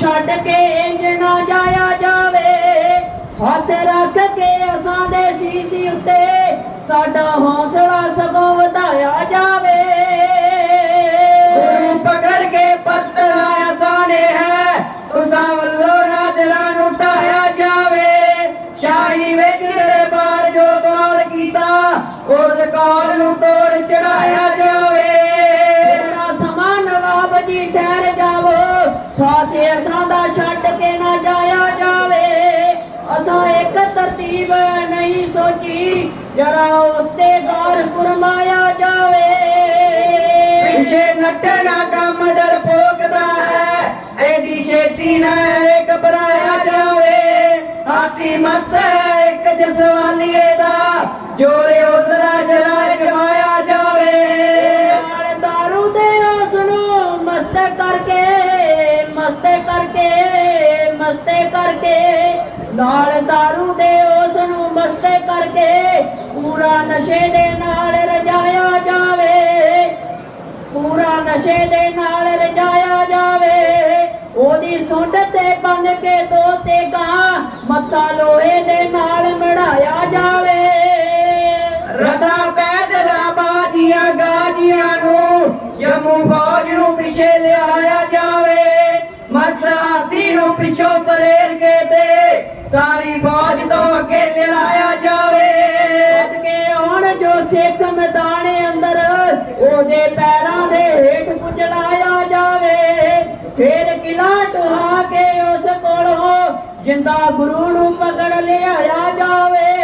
ਛੱਡ ਕੇ ਇੰਜ ਨਾ ਜਾਇਆ ਜਾਵੇ। ਹੱਥ ਰੱਖ ਕੇ ਅਸਾਂ ਦੇ ਸੀਸ ਉੱਤੇ ਸਾਡਾ ਹੌਸਲਾ ਸਗੋਂ ਵਧਾਇਆ ਜਾਵੇ। ਗੁਰੂ ਪਕੜ ਕੇ ਪੱਤਲਾ ਆਸਾਨੇ ਹੈ, ਤੁਸਾਂ ਵੱਲੋਂ ਨਾ ਦਿਲਾਂ ਨੂੰ ਢਾਇਆ ਜਾਵੇ। ਸ਼ਾਹੀ ਵਿੱਚ ਦਰਬਾਰ ਜੋ ਕਾਲ ਕੀਤਾ, ਉਸ ਕਾਲ ਨੂੰ ਤੋੜ ਸਾਥ ਅਸਾਂ ਦਾ ਛੱਡ ਕੇ ਨਾ ਜਾਇਆ ਜਾਵੇ। ਅਸਾਂ ਇੱਕ ਤਰਤੀਬ ਨਹੀਂ ਸੋਚੀ ਜਰਾ ਉਸ ਤੇ ਗੌਰ ਫਰਮਾਇਆ ਜਾਵੇ। ਪਿਛੇ ਨੱਟਣਾ ਕੰਮ ਡਰ ਭੋਗਦਾ ਹੈ ਐਡੀ ਛੇਤੀ ਨਾ ਘਬਰਾਇਆ ਜਾਵੇ। ਹਾਥੀ ਮਸਤ ਹੈ ਇੱਕ ਜਸਵਾਲੀਏ ਦਾ ਜੋਰੇ ਉਸਰਾ ਜਰਾ ਜਮਾਇਆ ਜਾਵੇ। ਨਾਲ ਦਾਰੂ ਦੇ ਉਸ ਨੂੰ ਮਸਤ ਕਰਕੇ ਮਸਤ ਕਰਕੇ ਮਸਤ ਕਰਕੇ, ਨਾਲ ਦਾਰੂ ਦੇ ਉਸ ਨੂੰ ਮਸਤ ਕਰਕੇ, ਪੂਰਾ ਨਸ਼ੇ ਦੇ ਨਾਲ ਰਜਾਇਆ ਜਾਵੇ। ਪੂਰਾ ਨਸ਼ੇ ਦੇ ਨਾਲ ਰਜਾਇਆ ਜਾਵੇ। ਉਹਦੀ ਸੁੰਡ ਤੇ ਬੰਨ ਕੇ ਦੋ ਤੇ ਗਾਂ ਮੱਥਾ ਲੋਹੇ ਦੇ ਨਾਲ ਮੜਾਇਆ ਜਾਵੇ। ਰਦਾ ਪੈਦਲਾ ਬਾਜੀਆਂ ਗਾਜੀਆਂ ਨੂੰ ਜੰਮੂ ਫੌਜ ਨੂੰ ਪਿਛੇ ਲਿਆਇਆ ਜਾਵੇ ਪਿਛੋਂ ਪਰੇਰ ਕੇ ਤੇ ਸਾਰੀ ਫੌਜ ਤੋਂ ਅੱਗੇ ਚਲਾਇਆ ਜਾਵੇ। ਕੱਢ ਕੇ ਆਉਣ ਜੋ ਸਿੱਖ ਮੈਦਾਨ ਅੰਦਰ ਉਹਦੇ ਪੈਰਾਂ ਦੇ ਹੇਠ ਕੁਚਲਾਇਆ ਜਾਵੇ। ਫੇਰ ਕਿਲਾ ਟੁਹਾ ਕੇ ਉਸ ਕੋਲੋਂ ਜਿੰਦਾ ਗੁਰੂ ਨੂੰ ਪਕੜ ਲਿਆਇਆ ਜਾਵੇ।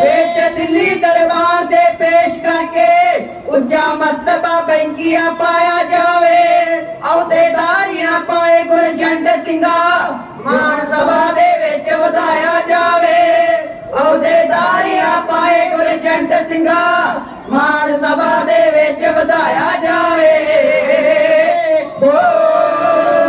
ਵਿੱਚ ਦਿੱਲੀ ਦਰਬਾਰ ਦੇ ਪੇਸ਼ ਕਰਕੇ ਉੱਚਾ ਮਰਤਬਾ ਬੈਂਕੀਆਂ ਪਾਇਆ ਜਾਵੇ। ਸਿੰਘਾ ਮਾਨ ਸਭਾ ਦੇ ਵਿੱਚ ਵਧਾਇਆ ਜਾਵੇ। ਅਹੁਦੇਦਾਰੀਆਂ ਪਾਏ ਗੁਰਜੰਟ ਸਿੰਘਾ ਮਾਨ ਸਭਾ ਦੇ ਵਿੱਚ ਵਧਾ